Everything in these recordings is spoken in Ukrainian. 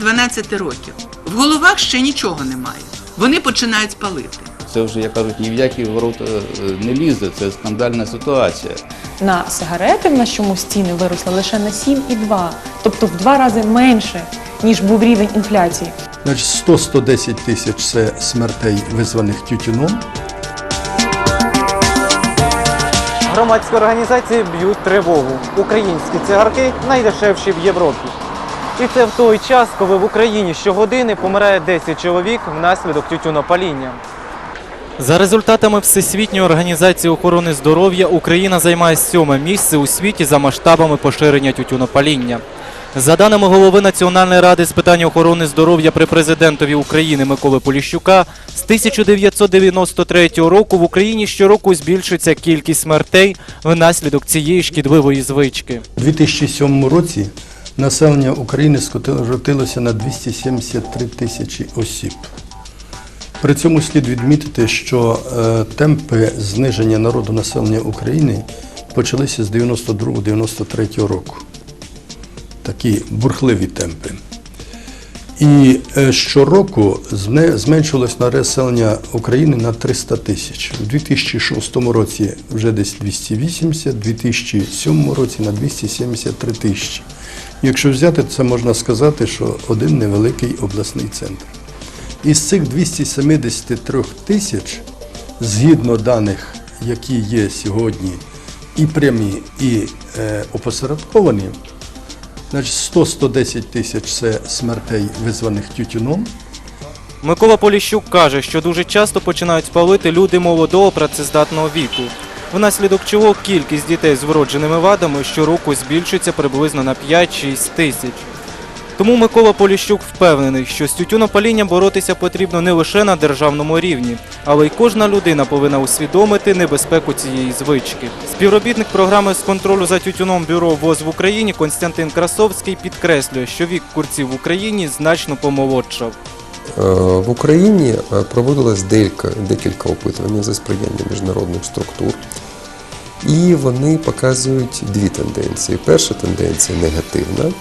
хлопчики 10-12 років. В головах ще нічого немає. Вони починають палити. Це вже, як кажуть, ні в які ворота е, не лізе, це скандальна ситуація. На сигарети в нашому ціни виросли лише на 7,2, тобто в два рази менше, ніж був рівень інфляції. Значить, 100-110 тисяч це смертей, визваних тютюном. Громадські організації б'ють тривогу. Українські цигарки найдешевші в Європі. І це в той час, коли в Україні щогодини помирає 10 чоловік внаслідок тютюнопаління. За результатами Всесвітньої організації охорони здоров'я Україна займає сьоме місце у світі за масштабами поширення тютюнопаління. За даними голови Національної ради з питань охорони здоров'я при президентові України Миколи Поліщука, з 1993 року в Україні щороку збільшується кількість смертей внаслідок цієї шкідливої звички. У 2007 році населення України скотилося на 273 тисячі осіб. При цьому слід відмітити, що е, темпи зниження народу населення України почалися з 92-93 року. Такі бурхливі темпи. І е, щороку зменшилось населення України на 300 тисяч. У 2006 році вже десь 280, у 2007 році на 273 тисячі. Якщо взяти, це можна сказати, що один невеликий обласний центр. Із цих 273 тисяч, згідно даних, які є сьогодні, і прямі, і е, опосередковані, значить 100-110 тисяч це смертей, визваних тютюном. Микола Поліщук каже, що дуже часто починають палити люди молодого працездатного віку, внаслідок чого кількість дітей з вродженими вадами щороку збільшується приблизно на 5-6 тисяч. Тому Микола Поліщук впевнений, що з тютюнопалінням боротися потрібно не лише на державному рівні, але й кожна людина повинна усвідомити небезпеку цієї звички. Співробітник програми з контролю за тютюном бюро ВОЗ в Україні Константин Красовський підкреслює, що вік курців в Україні значно помолодшав. Е, В Україні е, проводилось декілька, декілька опитувань за сприяння міжнародних структур, і вони показують дві тенденції. Перша тенденція негативна.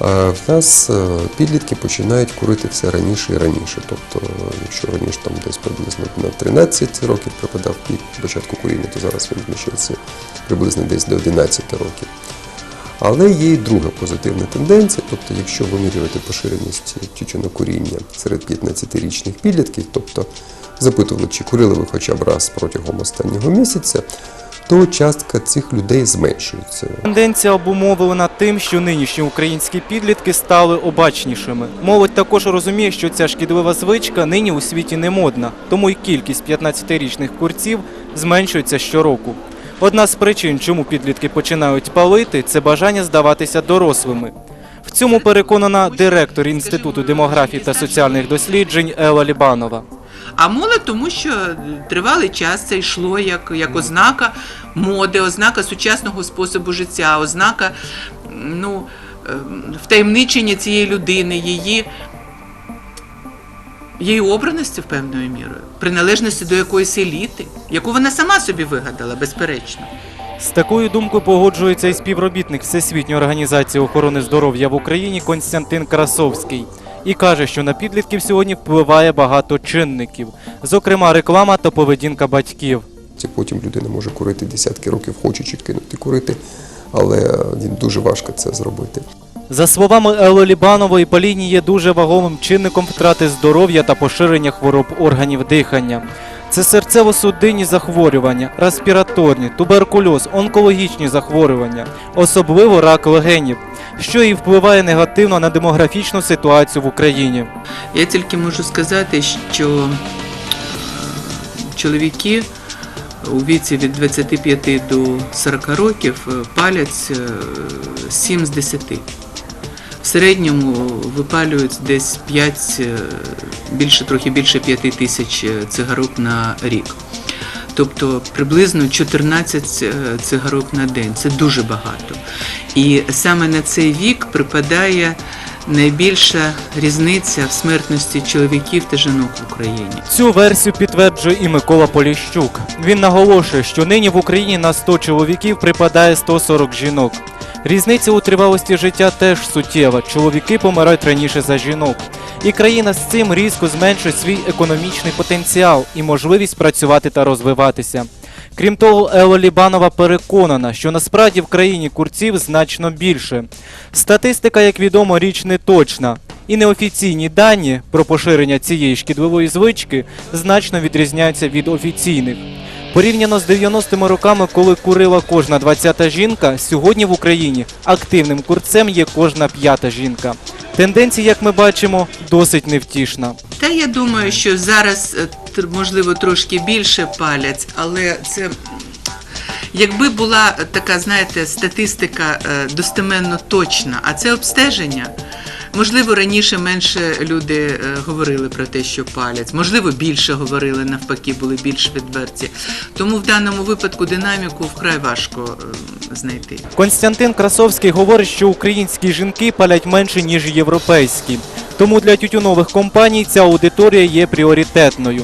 В нас е, підлітки починають курити все раніше і раніше. Тобто, е, якщо раніше там десь приблизно на 13 років припадав пік початку куріння, то зараз він зміщується приблизно десь до 11 років. Але є і друга позитивна тенденція, тобто, якщо вимірювати поширеність тютюнокуріння серед 15-річних підлітків, тобто запитували, чи курили ви хоча б раз протягом останнього місяця, то частка цих людей зменшується. Тенденція обумовлена тим, що нинішні українські підлітки стали обачнішими. Молодь також розуміє, що ця шкідлива звичка нині у світі не модна, тому й кількість 15-річних курців зменшується щороку. Одна з причин, чому підлітки починають палити, це бажання здаватися дорослими. В цьому переконана директор Інституту демографії та соціальних досліджень Ела Лібанова. А молодь, тому що тривалий час це йшло як, як ознака моди, ознака сучасного способу життя, ознака ну, ем, втаємничення цієї людини, її, її обраності в певною мірою, приналежності до якоїсь еліти, яку вона сама собі вигадала, безперечно. З такою думкою погоджується і співробітник Всесвітньої організації охорони здоров'я в Україні Константин Красовський. І каже, що на підлітків сьогодні впливає багато чинників, зокрема реклама та поведінка батьків. Це потім людина може курити десятки років, хочучи кинути курити, але дуже важко це зробити. За словами Ели Лібанової, паління є дуже вагомим чинником втрати здоров'я та поширення хвороб органів дихання. Це серцево-судинні захворювання, респіраторні, туберкульоз, онкологічні захворювання, особливо рак легенів, що і впливає негативно на демографічну ситуацію в Україні. Я тільки можу сказати, що е, чоловіки у віці від 25 до 40 років е, палять е, 7 з 10. Середньому випалюють десь 5, е, більше, трохи більше 5 тисяч е, цигарок на рік. Тобто приблизно 14 е, цигарок на день. Це дуже багато. І саме на цей вік припадає найбільша різниця в смертності чоловіків та жінок в Україні. Цю версію підтверджує і Микола Поліщук. Він наголошує, що нині в Україні на 100 чоловіків припадає 140 жінок. Різниця у тривалості життя теж суттєва. Чоловіки помирають раніше за жінок. І країна з цим різко зменшує свій економічний потенціал і можливість працювати та розвиватися. Крім того, Елла Лібанова переконана, що насправді в країні курців значно більше. Статистика, як відомо, річ не точна. І неофіційні дані про поширення цієї шкідливої звички значно відрізняються від офіційних. Порівняно з 90-ми роками, коли курила кожна 20-та жінка, сьогодні в Україні активним курцем є кожна п'ята жінка. Тенденція, як ми бачимо, досить невтішна. Та я думаю, що зараз е, можливо трошки більше палять, але це якби була така, знаєте, статистика е, достеменно точна, а це обстеження. Можливо, раніше менше люди е, говорили про те, що палять, можливо, більше говорили, навпаки, були більш відверті. Тому в даному випадку динаміку вкрай важко е, знайти. Константин Красовський говорить, що українські жінки палять менше, ніж європейські. Тому для тютюнових компаній ця аудиторія є пріоритетною.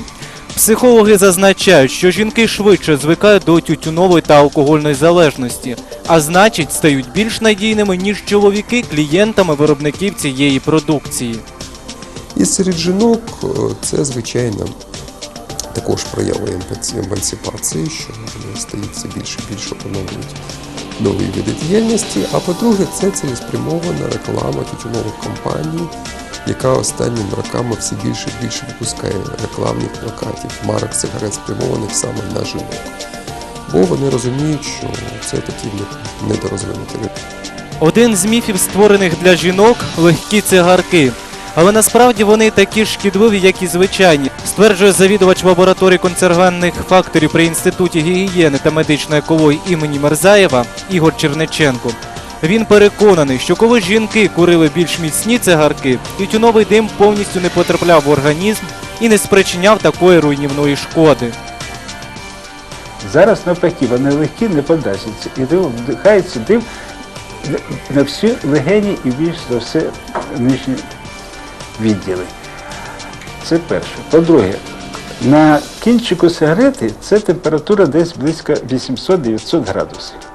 Психологи зазначають, що жінки швидше звикають до тютюнової та алкогольної залежності, а значить стають більш надійними, ніж чоловіки клієнтами виробників цієї продукції. І серед жінок е, це, звичайно, також емпаці- емансипації, що вони стають все більше і більше опановують нові види діяльності. А по-друге, це цілеспрямована реклама тютюнових компаній, яка останніми роками все більше і більше випускає рекламних плакатів, марок сигарет, спрямованих саме на жінок. Бо вони розуміють, що це такі не- недорозвинуті ринок. Один з міфів, створених для жінок, легкі цигарки. Але насправді вони такі шкідливі, як і звичайні, стверджує завідувач лабораторії концергенних факторів при інституті гігієни та медичної екології імені Мерзаєва Ігор Черниченко. Він переконаний, що коли жінки курили більш міцні цигарки, тютюновий дим повністю не потрапляв в організм і не спричиняв такої руйнівної шкоди. Зараз навпаки, вони легкі не подасяться. І дим вдихається дим на всі легені і більш за все нижні відділи. Це перше. По-друге, на кінчику сигарети це температура десь близько 800-900 градусів.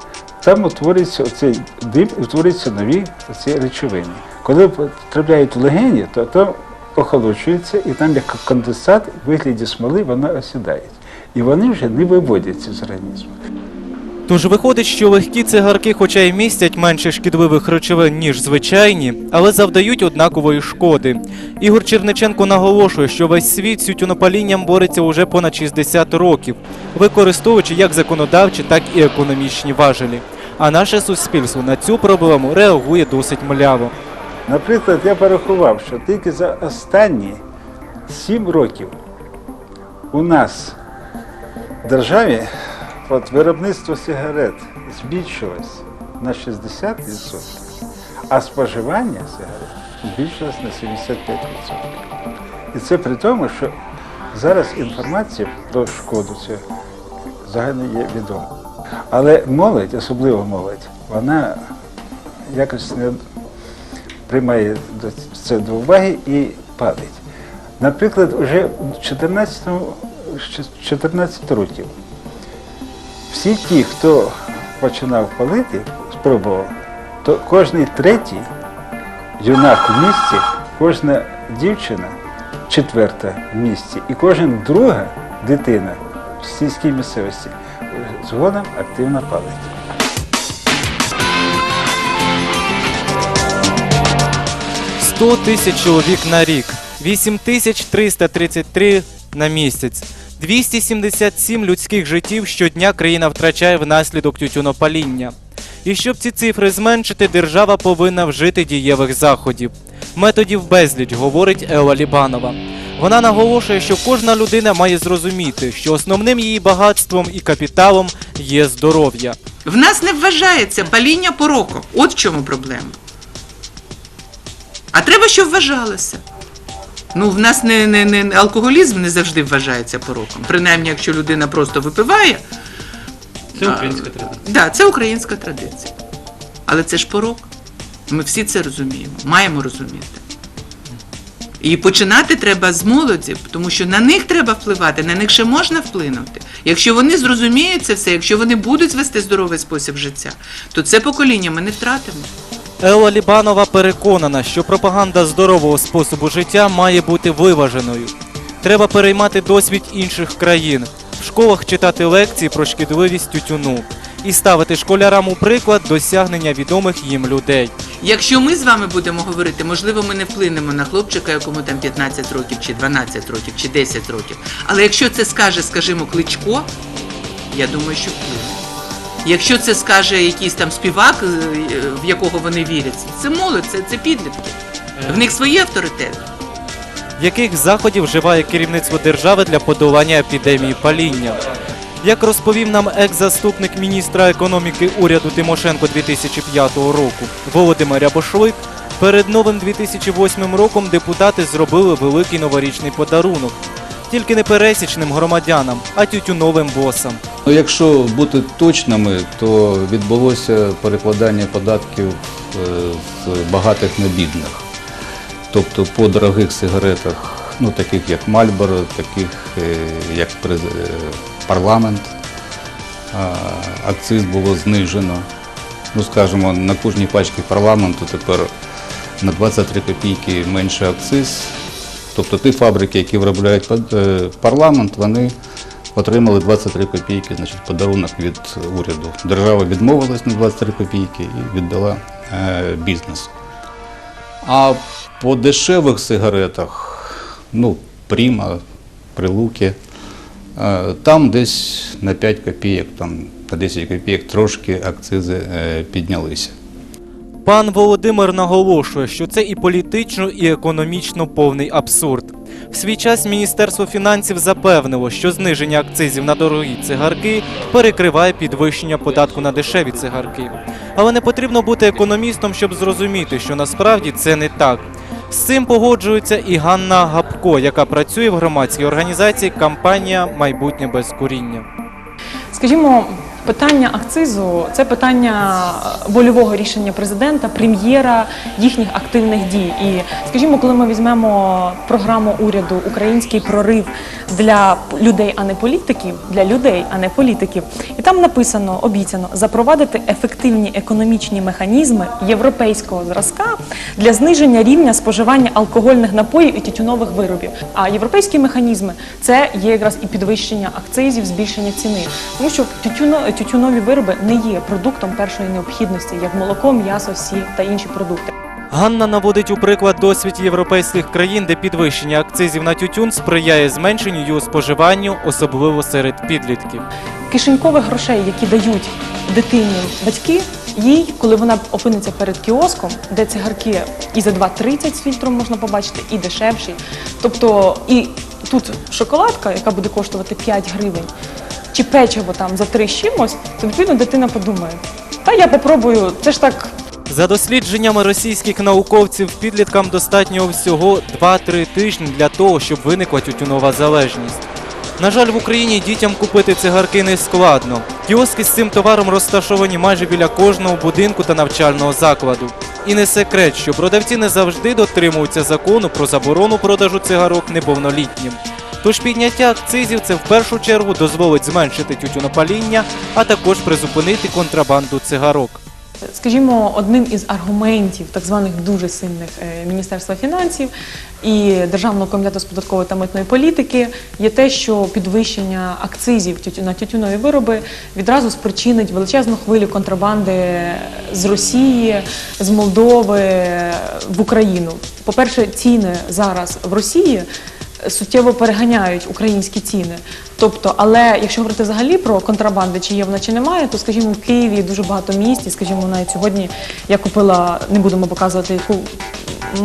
Там утворюється оцей дим, і утворюються нові оці речовини. Коли потрапляють в легені, то то охолоджується, і там як конденсат в вигляді смоли воно осідає. І вони вже не виводяться з організму. Тож виходить, що легкі цигарки, хоча й містять менше шкідливих речовин, ніж звичайні, але завдають однакової шкоди. Ігор Черниченко наголошує, що весь світ з тютюнопалінням бореться уже понад 60 років, використовуючи як законодавчі, так і економічні важелі. А наше суспільство на цю проблему реагує досить мляво. Наприклад, я порахував, що тільки за останні 7 років у нас в державі от, виробництво сигарет збільшилось на 60%, а споживання сигарет збільшилось на 75%. І це при тому, що зараз інформація про шкоду цього загально є відома. Але молодь, особливо молодь, вона якось не приймає це до уваги і палить. Наприклад, вже в 14, 14 років всі ті, хто починав палити, спробував, то кожний третій юнак в місті, кожна дівчина четверта в місті, і кожен друга дитина в сільській місцевості згодом активно палить. – 100 тисяч чоловік на рік, 8333 на місяць. 277 людських життів щодня країна втрачає внаслідок тютюнопаління. І щоб ці цифри зменшити, держава повинна вжити дієвих заходів. Методів безліч, говорить Елла Лібанова. Вона наголошує, що кожна людина має зрозуміти, що основним її багатством і капіталом є здоров'я. В нас не вважається паління пороком. От в чому проблема. А треба, щоб вважалося. Ну, в нас не, не, не алкоголізм не завжди вважається пороком. Принаймні, якщо людина просто випиває. Це українська традиція. Да, це українська традиція. Але це ж порок. Ми всі це розуміємо, маємо розуміти. І починати треба з молоді, тому що на них треба впливати, на них ще можна вплинути. Якщо вони зрозуміють це все, якщо вони будуть вести здоровий спосіб життя, то це покоління ми не втратимо. Елла Лібанова переконана, що пропаганда здорового способу життя має бути виваженою. Треба переймати досвід інших країн, в школах читати лекції про шкідливість тютюну і ставити школярам у приклад досягнення відомих їм людей. Якщо ми з вами будемо говорити, можливо, ми не вплинемо на хлопчика, якому там 15 років, чи 12 років, чи 10 років. Але якщо це скаже, скажімо, кличко, я думаю, що вплине. Якщо це скаже якийсь там співак, е, в якого вони вірять, це молодь, це, це підлітки. В них свої авторитети. Яких заходів вживає керівництво держави для подолання епідемії паління? Як розповів нам екс-заступник міністра економіки уряду Тимошенко 2005 року Володимир Рябошлик, перед новим 2008 роком депутати зробили великий новорічний подарунок. Тільки не пересічним громадянам, а тютюновим босам. Ну, якщо бути точними, то відбулося перекладання податків е, з багатих на бідних. Тобто по дорогих сигаретах, ну таких як Мальборо, таких е, як е, парламент, акциз було знижено. Ну, скажімо, на кожній пачці парламенту тепер на 23 копійки менше акциз. Тобто ті фабрики, які виробляють е, парламент, вони отримали 23 копійки, значить, подарунок від уряду. Держава відмовилась на 23 копійки і віддала е, бізнесу. А по дешевих сигаретах, ну, Пріма, Прилуки, е, там десь на 5 копійок, там на 10 копійок трошки акцизи е, піднялися. Пан Володимир наголошує, що це і політично, і економічно повний абсурд. В свій час Міністерство фінансів запевнило, що зниження акцизів на дорогі цигарки перекриває підвищення податку на дешеві цигарки. Але не потрібно бути економістом, щоб зрозуміти, що насправді це не так. З цим погоджується і Ганна Гапко, яка працює в громадській організації Кампанія Майбутнє без куріння. Скажімо, питання акцизу це питання вольового рішення президента, прем'єра, їхніх активних дій. І скажімо, коли ми візьмемо програму уряду Український прорив для людей, а не політиків, для людей, а не політиків, і там написано, обіцяно запровадити ефективні економічні механізми європейського зразка для зниження рівня споживання алкогольних напоїв і тютюнових виробів. А європейські механізми це є якраз і підвищення акцизів, збільшення ціни, тому що тютюно, тютюнові вироби не є продуктом першої необхідності, як молоко, м'ясо, сіль та інші продукти. Ганна наводить у приклад досвід європейських країн, де підвищення акцизів на тютюн сприяє зменшенню його споживанню, особливо серед підлітків. Кишенькових грошей, які дають дитині батьки, їй, коли вона опиниться перед кіоском, де цигарки і за 2,30 з фільтром можна побачити, і дешевші. Тобто і тут шоколадка, яка буде коштувати 5 гривень, чи печиво там за 3 з чимось, то відповідно дитина подумає, та я попробую, це ж так За дослідженнями російських науковців, підліткам достатньо всього 2-3 тижні для того, щоб виникла тютюнова залежність. На жаль, в Україні дітям купити цигарки не складно. Кіоски з цим товаром розташовані майже біля кожного будинку та навчального закладу. І не секрет, що продавці не завжди дотримуються закону про заборону продажу цигарок неповнолітнім. Тож підняття акцизів це в першу чергу дозволить зменшити тютюнопаління, а також призупинити контрабанду цигарок. Скажімо, одним із аргументів так званих дуже сильних е, Міністерства фінансів і Державного комітету з податкової та митної політики є те, що підвищення акцизів на тютюнові вироби відразу спричинить величезну хвилю контрабанди з Росії, з Молдови е, в Україну. По-перше, ціни зараз в Росії суттєво переганяють українські ціни. Тобто, але якщо говорити взагалі про контрабанди, чи є вона чи немає, то скажімо, в Києві дуже багато місць. І, скажімо, навіть сьогодні я купила, не будемо показувати яку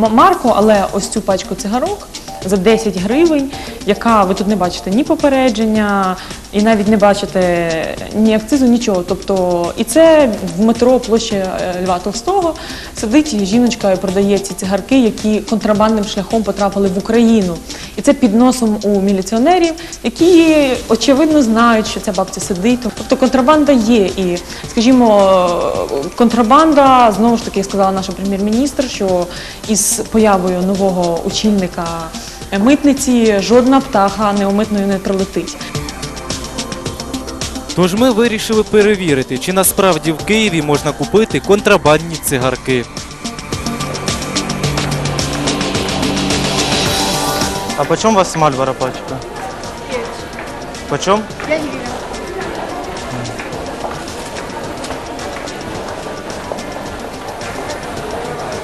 марку, але ось цю пачку цигарок за 10 гривень, яка ви тут не бачите ні попередження, і навіть не бачите ні акцизу, нічого. Тобто, і це в метро площі е, Льва Толстого сидить жіночка і продає ці цигарки, які контрабандним шляхом потрапили в Україну. І це під носом у міліціонерів, які очевидно знають, що ця бабця сидить. Тобто контрабанда є. І, скажімо, контрабанда знову ж таки сказала наша прем'єр-міністр, що із появою нового очільника митниці жодна птаха неомитною не прилетить. Тож ми вирішили перевірити, чи насправді в Києві можна купити контрабандні цигарки. А по чому у вас Мальбора пачка? По чому?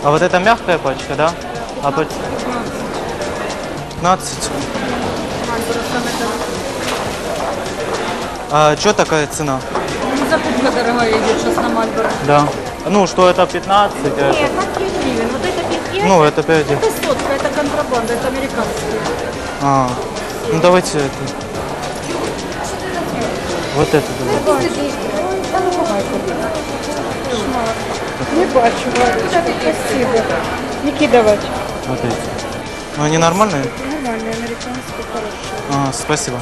А вот это мягкая пачка, да? А по... 15. А что такая цена? Закупка дорогая идет сейчас на Мальборо. Да. Ну, что это 15? а это- Нет, на 5 гривен. Вот это 5 Ну, это 5. Это сотка, это контрабанда, это американские. А, ну давайте это. Вот это давай. Не бачу, спасибо. Які давати? Вот эти. Ну, они нормальные? Нормальні, американські, хороші. А, спасибо.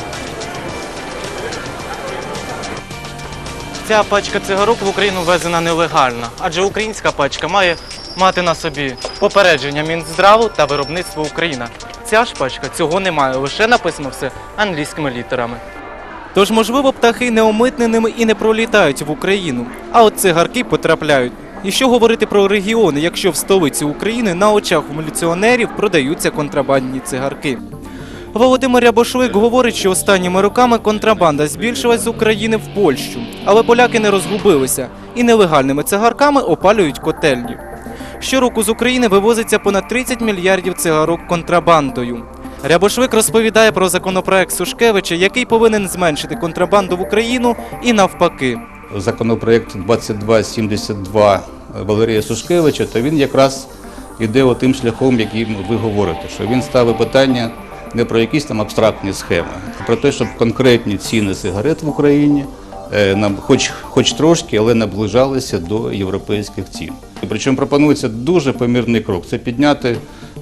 Ця пачка цигарок в Україну ввезена нелегально, адже українська пачка має мати на собі попередження Мінздраву та виробництво Україна. Ця ж пачка цього не має, лише написано все англійськими літерами. Тож, можливо, птахи неомитненими і не пролітають в Україну, а от цигарки потрапляють. І що говорити про регіони, якщо в столиці України на очах у міліціонерів продаються контрабандні цигарки? Володимир Рябошлик говорить, що останніми роками контрабанда збільшилась з України в Польщу, але поляки не розгубилися і нелегальними цигарками опалюють котельні. Щороку з України вивозиться понад 30 мільярдів цигарок контрабандою. Рябошлик розповідає про законопроект Сушкевича, який повинен зменшити контрабанду в Україну і навпаки. Законопроект 2272 Валерія Сушкевича, то він якраз іде отим шляхом, яким ви говорите, що він ставить питання не про якісь там абстрактні схеми, а про те, щоб конкретні ціни сигарет в Україні е, нам хоч, хоч трошки, але наближалися до європейських цін. І Причому пропонується дуже помірний крок. Це підняти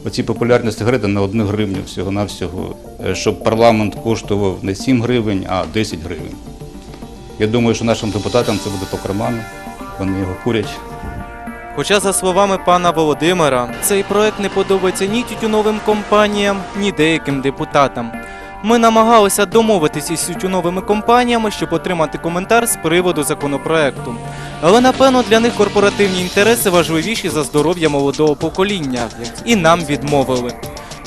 оці популярні сигарети на 1 гривню всього-навсього, е, щоб парламент коштував не 7 гривень, а 10 гривень. Я думаю, що нашим депутатам це буде по карману. Вони його курять. Хоча, за словами пана Володимира, цей проект не подобається ні тютюновим компаніям, ні деяким депутатам. Ми намагалися домовитися із тютюновими компаніями, щоб отримати коментар з приводу законопроекту. Але напевно для них корпоративні інтереси важливіші за здоров'я молодого покоління, і нам відмовили.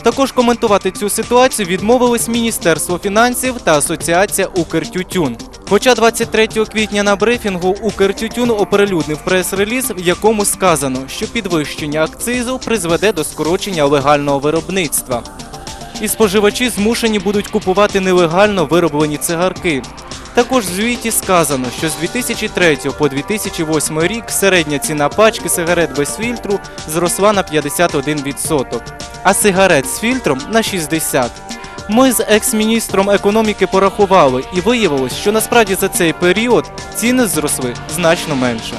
Також коментувати цю ситуацію відмовились Міністерство фінансів та Асоціація Укртютюн. Хоча 23 квітня на брифінгу Укртютюн оприлюднив прес-реліз, в якому сказано, що підвищення акцизу призведе до скорочення легального виробництва. І споживачі змушені будуть купувати нелегально вироблені цигарки. Також в звіті сказано, що з 2003 по 2008 рік середня ціна пачки сигарет без фільтру зросла на 51%, а сигарет з фільтром на 60%. Ми з екс-міністром економіки порахували і виявилось, що насправді за цей період ціни зросли значно менше.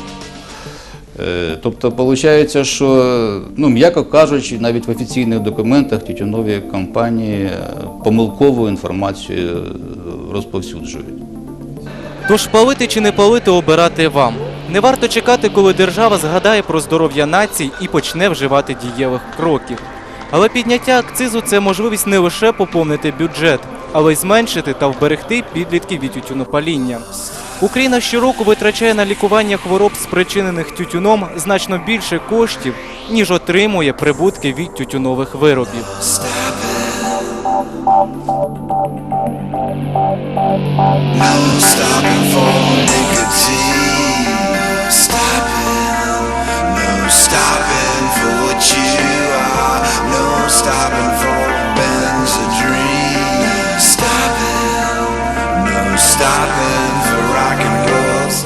Е, Тобто, виходить, що, ну, м'яко кажучи, навіть в офіційних документах тютюнові компанії е, помилкову інформацію е, розповсюджують. Тож палити чи не палити обирати вам. Не варто чекати, коли держава згадає про здоров'я націй і почне вживати дієвих кроків. Але підняття акцизу це можливість не лише поповнити бюджет, але й зменшити та вберегти підлітків від тютюнопаління. Україна щороку витрачає на лікування хвороб, спричинених тютюном, значно більше коштів, ніж отримує прибутки від тютюнових виробів. No stopping for Ben's a dream. Stopping, no stopping.